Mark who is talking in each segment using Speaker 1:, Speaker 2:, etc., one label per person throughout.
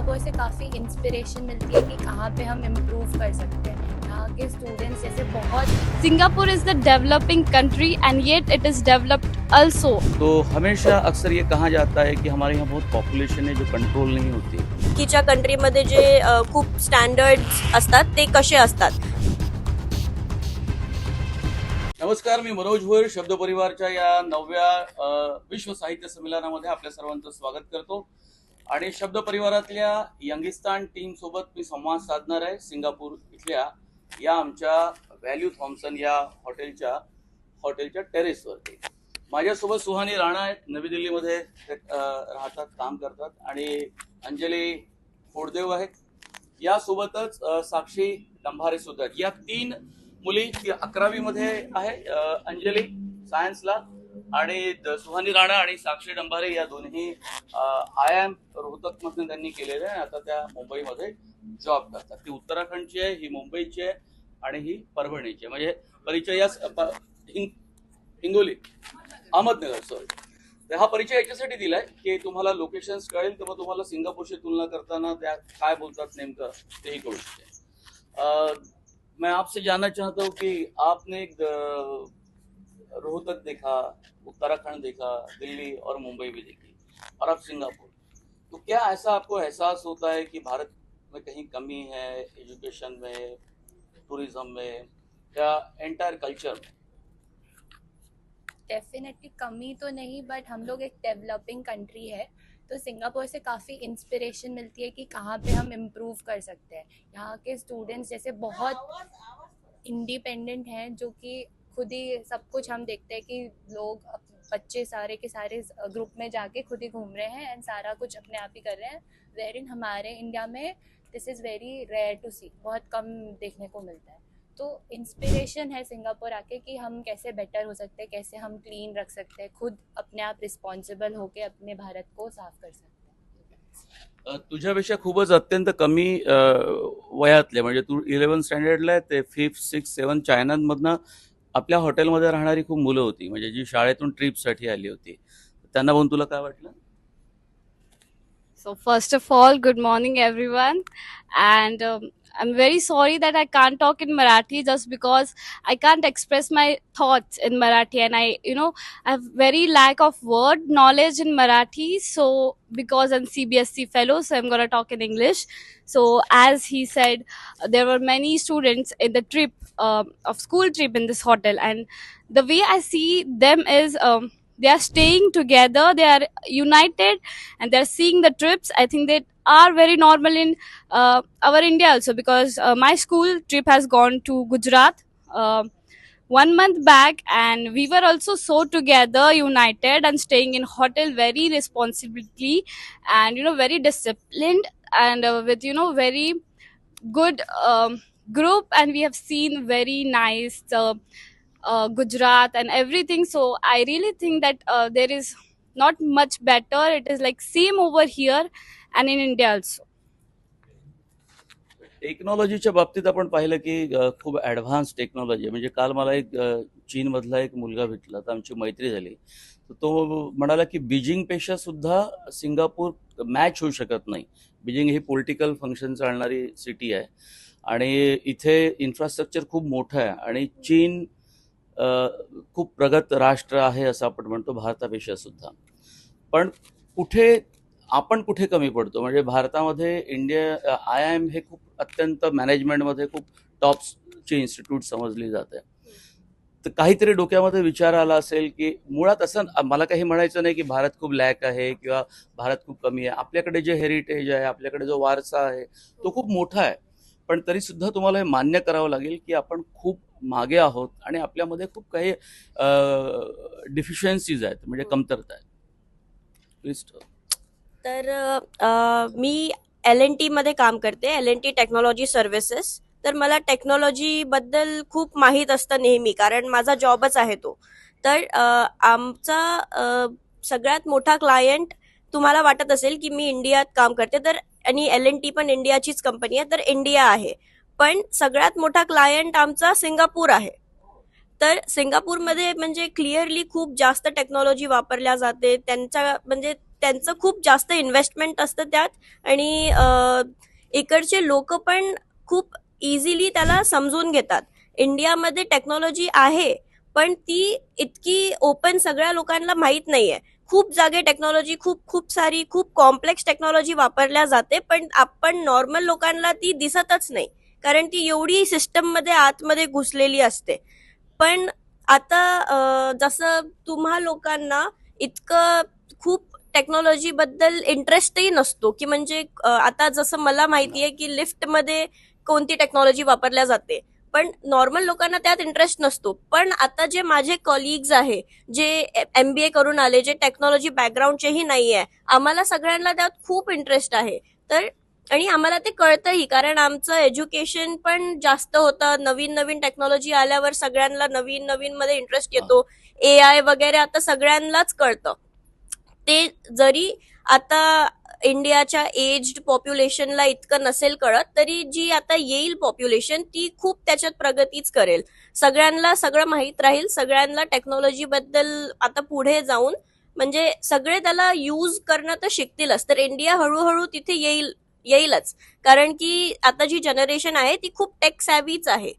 Speaker 1: Singapore से काफ़ी inspiration मिलती है कि कहाँ पे हम इम्प्रूव कर सकते हैं। यहाँ के स्टूडेंट्स जैसे बहुत
Speaker 2: Singapore is the developing country and yet it is developed also.
Speaker 3: तो हमेशा अक्सर ये कहा जाता है कि हमारे यहाँ बहुत पॉपुलेशन है जो कंट्रोल नहीं होती।
Speaker 4: बाकीच्या कंट्रीमध्ये जे खूप स्टँडर्ड्स असतात ते कसे असतात?
Speaker 3: नमस्कार मी मनोज भोर शब्द परिवारच्या या नवव्या विश्व साहित्य संमेलनामध्ये आपल्या सर्वांचं स्वागत करतो. आणि शब्द परिवारातल्या यंगिस्तान टीम सोबत मी संवाद साधणार आहे. सिंगापूर इथल्या या आमच्या व्हॅल्यू थॉम्सन या हॉटेलच्या हॉटेलच्या टेरेसवरती माझ्यासोबत सुहानी राणा आहेत. नवी दिल्लीमध्ये राहतात काम करतात आणि अंजली फोडदेव आहेत. यासोबतच साक्षी डंभारे सुद्धा या तीन मुली अकरावीमध्ये आहे. अंजली सायन्सला आणि द- सुहानी राणा आणि साक्षी डंभारे या दोन्ही आय एम रोहतक मधून त्यांनी केलेले आहे. आता त्या मुंबईमध्ये जॉब करतात. ती उत्तराखंडची आहे ही मुंबईची आहे आणि ही परभणीची आहे. म्हणजे परिचय या हिंग- हिंगोली अहमदनगर सॉरी तर हा परिचय याच्यासाठी दिलाय की तुम्हाला लोकेशन्स कळेल तर मग तुम्हाला सिंगापूरशी तुलना करताना त्या काय बोलतात नेमकं तेही कळू शकते. मैं आपसे जानना चाहता हूँ कि आपने एक रोहतक देखा, उत्तराखंड देखा, दिल्ली और मुंबई भी देखी, और अब सिंगापुर। तो क्या ऐसा आपको एहसास होता है कि भारत में कहीं कमी है एजुकेशन में टूरिज़्म में, या एंटायर कल्चर में?
Speaker 1: डेफिनेटली कमी तो नहीं बट हम लोग एक डेवलपिंग कंट्री है तो सिंगापुर से काफ़ी इंस्पिरेशन मिलती है कि कहाँ पे हम इम्प्रूव कर सकते हैं। यहाँ के स्टूडेंट्स जैसे बहुत इंडिपेंडेंट हैं, जो कि खुद ही सब कुछ हम देखते हैं कि लोग बच्चे सारे के सारे ग्रुप में जाके खुद ही घूम रहे हैं एंड सारा कुछ अपने आप ही कर रहे हैं। वेर इन हमारे इंडिया में this is very rare to see बहुत कम देखने को मिलता है। तो इंस्पिरेशन है सिंगापुर आके कि हम कैसे बेटर हो सकते हैं कैसे हम क्लीन रख सकते हैं खुद अपने आप रिस्पॉन्सिबल होके अपने भारत को साफ कर सकते हैं।
Speaker 3: तुझ्यापेक्षा खूपच अत्यंत कमी वयातले म्हणजे तू इलेवन स्टँडर्डला आहे ते फिफ्थ सिक्स सेवन चायनामधनं आपल्या हॉटेलमध्ये राहणारी खूप मुलं होती. म्हणजे जी शाळेतून ट्रिपसाठी आली होती. त्यांना बघून तुला काय वाटलं?
Speaker 2: So first of all good morning everyone and I'm very sorry that I can't talk in Marathi just because I can't express my thoughts in Marathi. And I, you know, I have very lack of word knowledge in Marathi. So, because I'm CBSC fellow, so I'm going to talk in English. So, as he said, there were many students in the trip, um of school trip in this hotel. And the way I see them is, um, they are staying together they are united and they're seeing the trips i think they are very normal in uh, our india also because uh, my school trip has gone to gujarat uh, one month back and we were also so together united and staying in hotel very responsibly and you know very disciplined and uh, with you know very good um, group and we have seen very nice uh, uh, Gujarat and everything. So I really think that there is not much better. It is like same over here and in India also
Speaker 3: टेक्नॉलॉजीच्या बाबतीत आपण पाहिलं की खूप advance technology आहे. म्हणजे काल मला एक चीनमधला एक मुलगा भेटला तर आमची मैत्री झाली. तर तो म्हणाला की बीजिंगपेक्षा सुद्धा सिंगापूर मॅच होऊ शकत नाही. बीजिंग ही पॉलिटिकल फंक्शन चालणारी सिटी आहे. आणि इथे इन्फ्रास्ट्रक्चर खूप मोठं आहे. आणि चीन खूप प्रगत राष्ट्र आहे असं आपण म्हणतो भारतापेक्षा सुद्धा. पण कुठे आपण कुठे कमी पडतो? म्हणजे भारतामध्ये इंडिया आय आय एम हे खूप अत्यंत मॅनेजमेंटमध्ये खूप टॉपची इन्स्टिट्यूट समजली जाते. तर काहीतरी डोक्यामध्ये विचार आला असेल की मुळात असं मला काही म्हणायचं नाही की भारत खूप लॅक आहे किंवा भारत खूप कमी आहे. आपल्याकडे जे हेरिटेज आहे आपल्याकडे जो वारसा आहे तो खूप मोठा आहे. पण तरी सुद्धा तुम्हाला हे मान्य करावं लागेल की आपण खूप मागे आहोत आणि आपल्यामध्ये खूप काही डिफिशियन्सीज आहेत म्हणजे कमतरता आहेत. प्लीज
Speaker 4: तर मी एल एन टीमध्ये काम करते L N T technology services तर मला टेक्नॉलॉजीबद्दल खूप माहीत असतं नेहमी कारण माझा जॉबच आहे तो. तर आमचा सगळ्यात मोठा क्लायंट तुम्हाला वाटत असेल की मी इंडियात काम करते तर आणि एल एन टी पण इंडियाचीच कंपनी आहे तर इंडिया आहे. पण सगळ्यात मोठा क्लायंट आमचा सिंगापूर आहे. तर सिंगापूरमध्ये म्हणजे क्लिअरली खूप जास्त टेक्नॉलॉजी वापरल्या जाते त्यांच्या म्हणजे त्यांचं खूप जास्त इन्व्हेस्टमेंट असतं त्यात. आणि इकडचे लोक पण खूप इझिली त्याला समजून घेतात. इंडियामध्ये टेक्नॉलॉजी आहे पण ती इतकी ओपन सगळ्या लोकांना माहीत नाहीये. खूप जागे टेक्नॉलॉजी खूप खूप सारी खूप कॉम्प्लेक्स टेक्नॉलॉजी वापरल्या जाते पण आपण नॉर्मल लोकांना ती दिसतच नाही. कारण ती एवढी सिस्टममध्ये आतमध्ये घुसलेली असते. पण आता जसं तुम्हा लोकांना इतकं खूप टेक्नॉलॉजी बद्दल इंटरेस्टही नसतो. की म्हणजे आता जसं मला माहिती आहे की लिफ्टमध्ये कोणती टेक्नॉलॉजी वापरल्या जाते. पण नॉर्मल लोकांना त्यात इंटरेस्ट नसतो. पण आता जे माझे कॉलिग्ज आहे जे एम बी ए करून आले जे टेक्नॉलॉजी बॅकग्राऊंडचेही नाही आहे आम्हाला सगळ्यांना त्यात खूप इंटरेस्ट आहे. तर आणि आम्हाला ते कळतंही कारण आमचं एज्युकेशन पण जास्त होतं. नवीन नवीन टेक्नॉलॉजी आल्यावर सगळ्यांना नवीन नवीन मध्ये इंटरेस्ट येतो. ए आय वगैरे आता सगळ्यांनाच कळतं. ते जरी आता इंडियाच्या एज्ड पॉप्युलेशनला इतकं नसेल कळत तरी जी आता येईल पॉप्युलेशन ती खूप त्याच्यात प्रगतीच करेल. सगळ्यांना सगळं माहीत राहील सगळ्यांना टेक्नॉलॉजी बद्दल आता पुढे जाऊन म्हणजे सगळे त्याला यूज करणं तर शिकतीलच. तर इंडिया हळूहळू तिथे येईल येईलच. कारण की आता जी जनरेशन आहे ती खूप टेक सॅव्हीच आहे.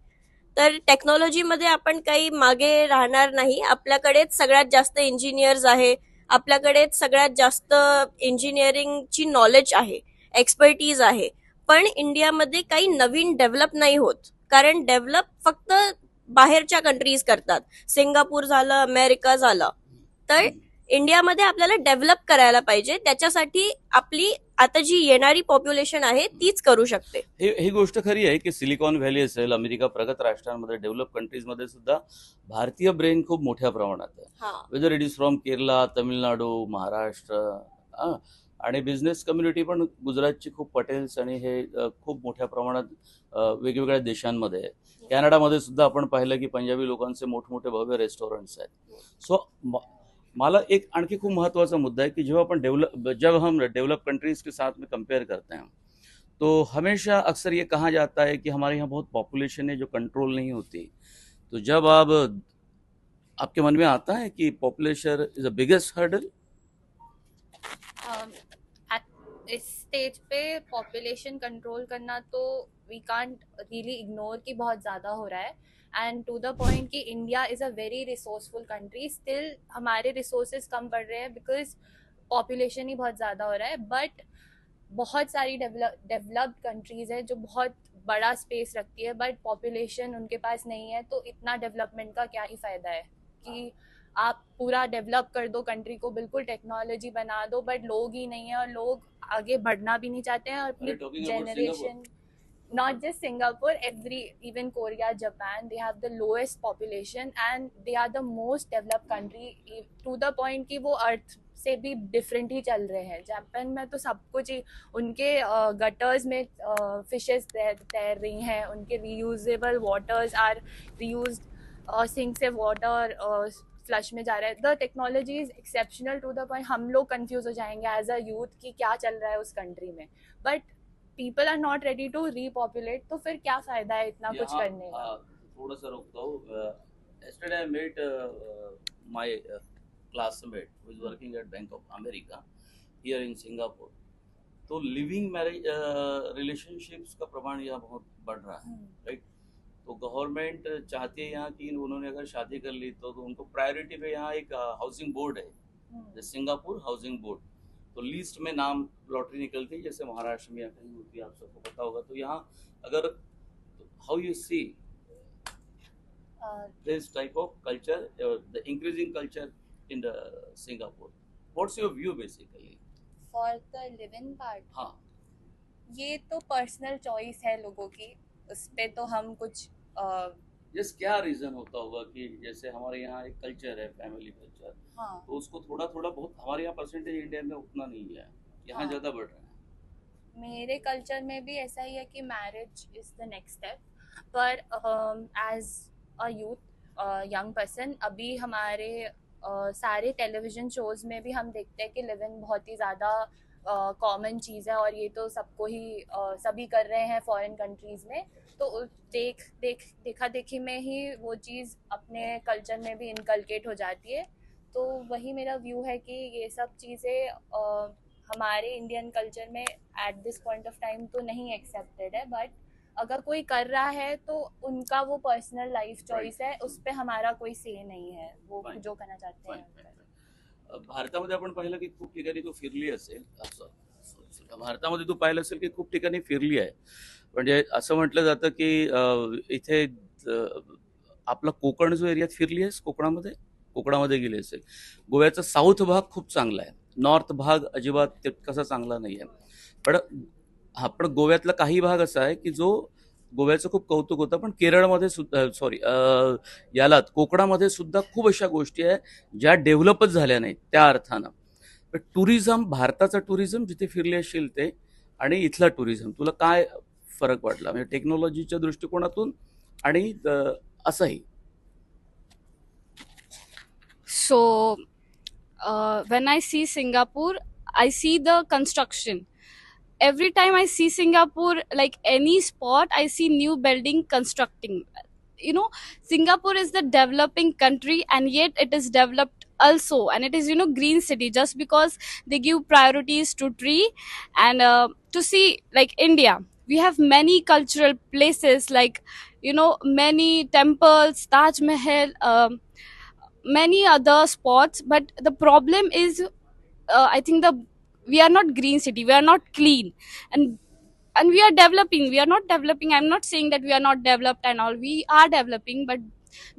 Speaker 4: तर टेक्नॉलॉजीमध्ये आपण काही मागे राहणार नाही. आपल्याकडेच सगळ्यात जास्त इंजिनियर्स आहे. आपल्याकडे सगळ्यात जास्त इंजिनिअरिंगची नॉलेज आहे एक्सपर्टीज आहे. पण इंडियामध्ये काही नवीन डेव्हलप नाही होत. कारण डेव्हलप फक्त बाहेरच्या कंट्रीज करतात. सिंगापूर झालं अमेरिका झालं. तर इंडियामध्ये आपल्याला डेव्हलप करायला पाहिजे. त्याच्यासाठी आपली आता जी येणारी पॉप्युलेशन आहे तीच करू शकते.
Speaker 3: हे ही गोष्ट खरी आहे की सिलिकॉन व्हॅली असेल अमेरिका प्रगत राष्ट्रांमध्ये डेव्हलप कंट्रीजमध्ये सुद्धा भारतीय ब्रेन खूप मोठ्या प्रमाणात आहे. Whether it is from Kerala Tamil Nadu Maharashtra हा, आणि बिझनेस कम्युनिटी पण गुजरातची खूप पटेल्स आणि हे खूप मोठ्या प्रमाणात वेगवेगळ्या देशांमध्ये आहे. कॅनडामध्ये सुद्धा आपण पाहिलं की पंजाबी लोकांचे मोठमोठे भव्य रेस्टॉरंट्स आहेत. सो मला एक आणखी खूप महत्त्वाचा मुद्दा है कि जब अपन डेवलप जब हम डेवलप कंट्रीज़ के साथ में कंपेयर करते हैं तो हमेशा अक्सर ये कहा जाता है कि हमारे यहाँ बहुत पॉपुलेशन है जो कंट्रोल नहीं होती। तो जब आप, आपके मन में आता है कि population is the biggest hurdle
Speaker 1: is stage पे पॉपुलेशन कंट्रोल करना तो वी कांट रियली इग्नोर कि बहुत ज़्यादा हो रहा है। एंड टू द पॉइंट कि India is a very resourceful country still हमारे रिसोर्सेज कम पड़ रहे हैं बिकॉज़ पॉपुलेशन ही बहुत ज़्यादा हो रहा है. बट बहुत सारी डेवलप्ड कंट्रीज़ हैं जो बहुत बड़ा स्पेस रखती है बट पॉपुलेशन उनके पास नहीं है तो इतना डेवलपमेंट का क्या ही फ़ायदा है? कि आप पूरा डेवलप कर दो कंट्री को बिल्कुल टेक्नोलॉजी बना दो बट लोग ही नहीं है और लोग आगे बढ़ना भी नहीं चाहते हैं और अपनी
Speaker 3: Are
Speaker 1: not just singapore, every, even korea, japan, they have the lowest population and they are the most developed country, e- to the point कि वो अर्थ से भी डिफरेंट ही चल रहे हैं। जापान में तो सब कुछ ही, उनके गटर्स में फिशेस तैर रही हैं, उनके reusable waters are reuse sink say water flush में जा रहा है। The technology is exceptional to the point हम लोग कंफ्यूज हो जाएँगे एज अ यूथ कि क्या चल रहा है उस कंट्री में। But people are not ready to repopulate तो फिर क्या फ़ायदा है इतना कुछ करने का?
Speaker 3: थोड़ा सा रोकता हूँ yesterday I met uh, uh, my uh, classmate who is working at Bank of America here in Singapore. तो लिविंग मैरिज रिलेशनशिप्स का प्रमाण यहाँ बहुत बढ़ रहा है
Speaker 1: हम्म,
Speaker 3: तो गवर्नमेंट चाहती है यहाँ कि उन्होंने अगर शादी कर ली तो, तो उनको प्रायोरिटी पे यहाँ एक हाउसिंग बोर्ड है सिंगापुर हाउसिंग बोर्ड तो लिस्ट में नाम लॉटरी निकलती है जैसे महाराष्ट्र में या कहीं होती आप सबको पता होगा। तो यहाँ अगर how you see this type of culture the increasing culture in the Singapore what's your view
Speaker 1: basically for the living part
Speaker 3: हाँ।
Speaker 1: ये तो पर्सनल चॉइस है लोगों की। उस पर तो हम कुछ uh,
Speaker 3: जैसे क्या रीजन होता होगा कि जैसे हमारे यहाँ एक कल्चर है फैमिली कल्चर
Speaker 1: हाँ।
Speaker 3: तो उसको थोड़ा थोड़ा बहुत हमारे यहाँ परसेंटेज इंडिया में उतना नहीं है। यहाँ
Speaker 1: हाँ।
Speaker 3: ज़्यादा बढ़ रहा है।
Speaker 1: मेरे कल्चर में भी ऐसा ही है कि marriage is the next step per age a youth young person अभी हमारे uh, सारे टेलीविज़न शोज़ में भी हम देखते हैं कि लिव इन बहुत ही ज़्यादा कॉमन चीज़ है और ये तो सबको ही सभी कर रहे हैं फॉरेन कंट्रीज़ में। तो देख देख देखा देखी में ही वो चीज़ अपने कल्चर में भी इनकलकेट हो जाती है। तो वही मेरा व्यू है कि ये सब चीज़ें हमारे इंडियन कल्चर में at this point of time तो नहीं एक्सेप्टेड है बट अगर कोई कर रहा है तो उनका वो पर्सनल लाइफ चॉइस है उस पर हमारा कोई से नहीं है वो. जो करना चाहते हैं।
Speaker 3: भारतामध्ये आपण पाहिलं की खूप ठिकाणी तू फिरली असेल. असं भारतामध्ये तू पाहिलं असेल की खूप ठिकाणी फिरली आहे. म्हणजे असं म्हटलं जातं की इथे आपला कोकण जो एरियात फिरली आहेस कोकणामध्ये? कोकणामध्ये गेली असेल. गोव्याचा साऊथ भाग खूप चांगला आहे. नॉर्थ भाग अजिबात तितकासा चांगला नाही आहे पण हा पण गोव्यातला काही भाग असा आहे की जो गोव्याचं खूप कौतुक होतं पण केरळमध्ये सुद्धा सॉरी यालात कोकणामध्ये सुद्धा खूप अशा गोष्टी आहे ज्या डेव्हलपच झाल्या नाहीत त्या अर्थानं. पण टुरिझम भारताचा टुरिझम जिथे फिरले असशील ते आणि इथला टुरिझम तुला काय फरक वाटला? म्हणजे टेक्नॉलॉजीच्या दृष्टिकोनातून आणि असंही.
Speaker 2: So when I see Singapore I see the construction. Every time I see Singapore, like any spot, I see new building constructing. You know, Singapore is the developing country, and yet it is developed also, and it is you know green city just because they give priorities to tree and uh, to see like India. We have many cultural places like you know many temples, Taj Mahal. Um, many other spots but the problem is uh, i think the we are not green city we are not clean. And and we are developing we are not developing i'm not saying that we are not developed and all we are developing but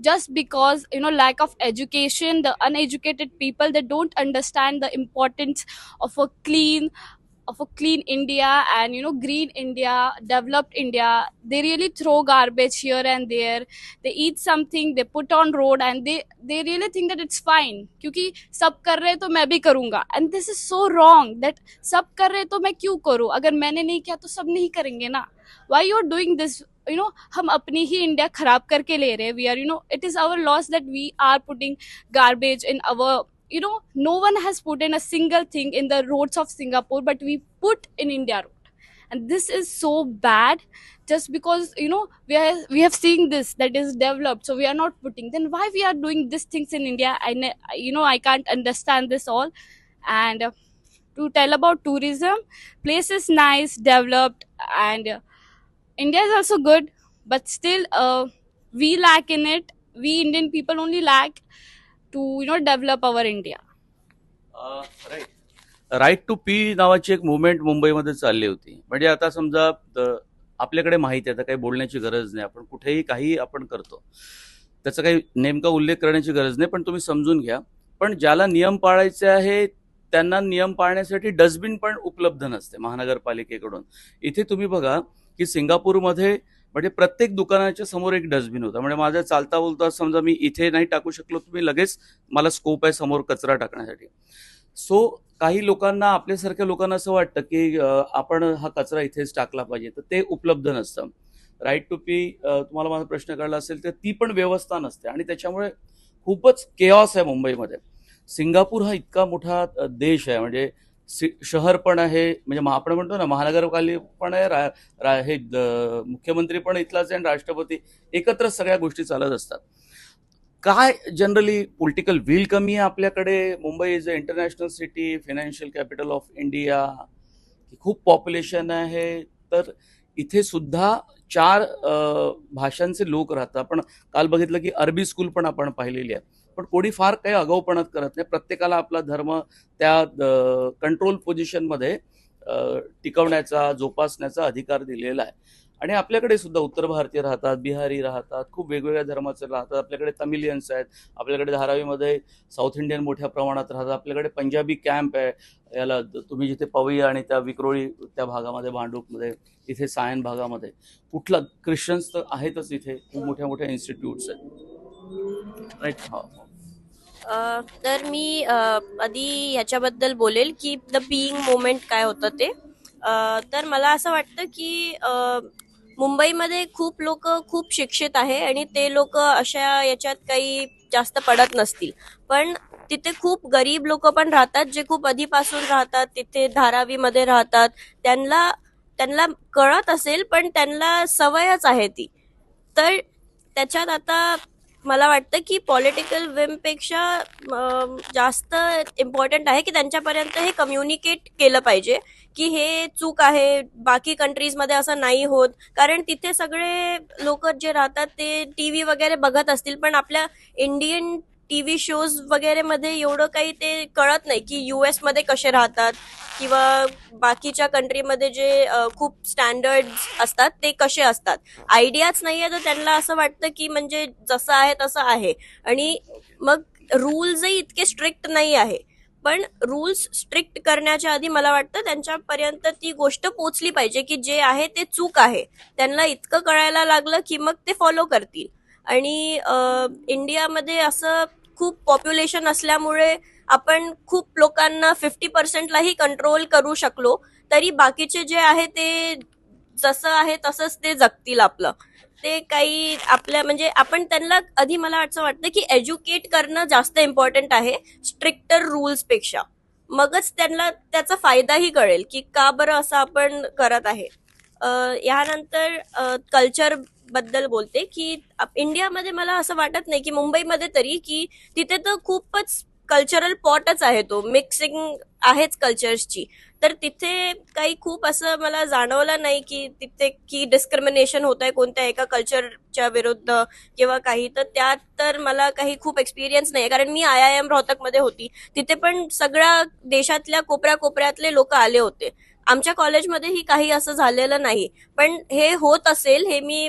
Speaker 2: just because you know lack of education the uneducated people they don't understand the importance of a clean of a clean india and you know green india developed india they really throw garbage here and there they eat something they put on road and they they really think that it's fine क्योंकि सब कर रहे तो मैं भी करूँगा and this is so wrong that सब कर रहे तो मैं क्यों करूँ अगर मैंने नहीं किया तो सब नहीं करेंगे ना why you are doing this you know हम अपनी ही इंडिया खराब करके ले रहे हैं we are you know it is our loss that we are putting garbage in our you know no one has put in a single thing in the roads of singapore but we put in india road. And this is so bad just because you know we are we have seen this that is developed. So we are not putting. Then why we are doing these things in india? I you know i can't understand this all. And uh, to tell about tourism place is nice developed and uh, india is also good but still uh, we lack in it. We indian people only lack to you know develop our india.
Speaker 3: Right right to pee नावाची एक movement मुंबईमध्ये चालली होती. म्हणजे आता समजा आपल्याकडे माहिती आहे आता काही बोलण्याची गरज नाही आपण कुठेही काही आपण करतो. त्याचा काही नेमका उल्लेख करण्याची गरज नाही पण तुम्ही समजून घ्या. पण ज्याला नियम पाळायचे आहे त्यांना नियम पाळण्यासाठी डस्टबिन पण उपलब्ध नसते महानगरपालिकेकडून. इथे तुम्ही बघा की सिंगापूरमध्ये म्हणजे प्रत्येक दुकानाच्या समोर एक डस्टबिन होता. म्हणजे माझ्या चालता बोलता समजा मी इथे नाही टाकू शकलो तुम्ही लगेच मला स्कोप आहे समोर कचरा टाकण्यासाठी. सो काही लोकांना आपल्यासारख्या लोकांना असं वाटतं की आपण हा कचरा इथेच टाकला पाहिजे तर ते उपलब्ध नसतं. राईट टू पी तुम्हाला माझा प्रश्न कळला असेल तर ती पण व्यवस्था नसते. आणि त्याच्यामुळे खूपच केऑस आहे मुंबईमध्ये. सिंगापूर हा इतका मोठा देश आहे. म्हणजे सि- शहर पण आहे म्हणजे महा- आपण म्हणतो ना महानगरपालिका पण आहे रा, रा, हे मुख्यमंत्री पण इथलाच आहे आणि राष्ट्रपती एकत्र सगळ्या गोष्टी चालत असतात. काय जनरली पॉलिटिकल विल कमी आहे आपल्याकडे? Mumbai is a international city financial capital of India खूप पॉप्युलेशन आहे तर इथे सुद्धा चार भाषांचे लोक राहतात. आपण काल बघितलं की अरबी स्कूल पण आपण पाहिलेली आहे. पण कोणी फार काही अगाऊपणात करत नाही. प्रत्येकाला आपला धर्म त्या कंट्रोल पोझिशनमध्ये टिकवण्याचा जोपासण्याचा अधिकार दिलेला आहे. आणि आपल्याकडे सुद्धा उत्तर भारतीय राहतात बिहारी राहतात खूप वेगवेगळ्या धर्माचे राहतात. आपल्याकडे तमिलियन्स आहेत आपल्याकडे धारावीमध्ये साऊथ इंडियन मोठ्या प्रमाणात राहतात. आपल्याकडे पंजाबी कॅम्प आहे. याला तुम्ही जिथे पवई आणि त्या विक्रोळी त्या भागामध्ये भांडूपमध्ये इथे सायन भागामध्ये. कुठला ख्रिश्चन्स तर आहेतच इथे. खूप मोठ्या मोठ्या इन्स्टिट्यूट्स आहेत. राईट हा.
Speaker 4: तर मी आधी ह्याच्याबद्दल बोलेल की द बिईंग मोमेंट काय होतं ते. तर मला असं वाटतं की मुंबईमध्ये खूप लोक खूप शिक्षित आहे आणि ते लोक अशा याच्यात काही जास्त पडत नसतील. पण तिथे खूप गरीब लोक पण राहतात जे खूप आधीपासून राहतात तिथे धारावीमध्ये राहतात. त्यांना त्यांना कळत असेल पण त्यांना सवयच आहे ती. तर त्याच्यात आता मला वाटतं की पॉलिटिकल विमपेक्षा जास्त इम्पॉर्टंट आहे की त्यांच्यापर्यंत हे कम्युनिकेट केलं पाहिजे की हे चूक आहे बाकी कंट्रीजमध्ये असं नाही होत. कारण तिथे सगळे लोक जे राहतात ते टी व्ही वगैरे बघत असतील पण आपल्या इंडियन टी व्ही शोज वगैरे मध्ये एवढं काही ते कळत नाही की यू मध्ये कसे राहतात किंवा बाकीच्या कंट्रीमध्ये जे खूप स्टँडर्ड असतात ते कसे असतात. आयडियाच नाहीये तर त्यांना असं वाटतं की म्हणजे जसं आहे तसं आहे. आणि मग रूल्सही इतके स्ट्रिक्ट नाही आहे. पण रूल्स स्ट्रिक्ट करण्याच्या आधी मला वाटतं त्यांच्यापर्यंत ती गोष्ट पोचली पाहिजे की जे आहे ते चूक आहे. त्यांना इतकं कळायला लागलं की मग ते फॉलो करतील. आणि इंडियामध्ये असं खूप पॉप्युलेशन असल्यामुळे आपण खूप लोकांना फिफ्टी पर्सेंटलाही कंट्रोल करू शकलो. तरी बाकीचे जे आहे ते जसं आहे तसंच ते जगतील आपलं. ते काही आपल्या म्हणजे आपण त्यांना आधी मला असं वाटतं की एज्युकेट करणं जास्त इम्पॉर्टंट आहे स्ट्रिक्टर रूल्सपेक्षा मगच त्यांना त्याचा फायदाही कळेल की का बरं असं आपण करत आहे. यानंतर कल्चर बद्दल बोलते की इंडियामध्ये मला असं वाटत नाही की मुंबईमध्ये तरी की तिथे तर खूपच कल्चरल पॉटच आहे तो. मिक्सिंग आहेच कल्चर्सची तर तिथे काही खूप असं मला जाणवलं नाही की तिथे की डिस्क्रिमिनेशन होत आहे कोणत्या एका कल्चरच्या विरुद्ध किंवा काही. तर त्यात तर मला काही खूप एक्सपिरियन्स नाही कारण मी आय आय एम रोहतकमध्ये होती. तिथे पण सगळ्या देशातल्या कोपऱ्या कोपऱ्यातले लोक आले होते. आमच्या कॉलेजमध्येही काही असं झालेलं नाही. पण हे होत असेल हे मी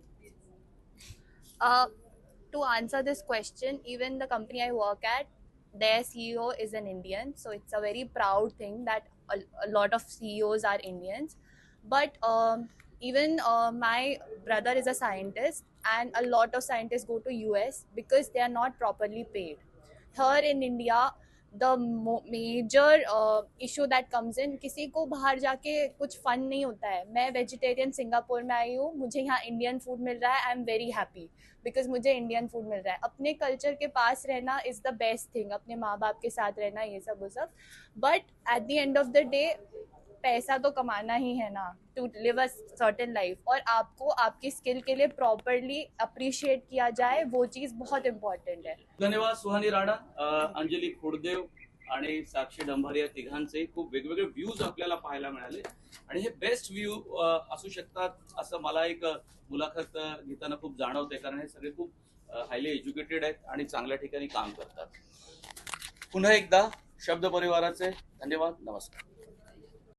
Speaker 1: Uh, to answer this question, even the company I work at, their CEO is an Indian, so it's a very proud thing that a, a lot of CEOs are Indians. But um, even uh, my brother is a scientist, and a lot of scientists go to US because they are not properly paid. Here in India, the major issue that comes in किसी को बाहर जाके कुछ fun नहीं होता है। मैं vegetarian Singapore में आई हूँ, मुझे यहाँ इंडियन फ़ूड मिल रहा है I am very happy because मुझे इंडियन फ़ूड मिल रहा है। अपने कल्चर के पास रहना इज़ द बेस्ट थिंग अपने माँ बाप के साथ रहना, ये सब, वो सब। But at the end of the day पैसा तो कमाना ही है ना to live a certain life और आपको आपकी स्किल के लिए प्रॉपरली अप्रिशिएट किया जाए वो चीज़ बहुत इम्पॉर्टेंट है।
Speaker 3: धन्यवाद सुहानी राणा अंजली खोडदेव आणि साक्षी डंभारे या तिघांचे खूप वेगवेगळे व्ह्यूज आपल्याला पाहायला मिळाले. आणि हे बेस्ट व्ह्यू असू शकतात असं मला एक मुलाखत घेताना खूप जाणवते कारण हे सगळे खूप हायली एज्युकेटेड आहेत आणि चांगल्या ठिकाणी काम करतात. पुन्हा एकदा शब्द परिवाराचे धन्यवाद नमस्कार.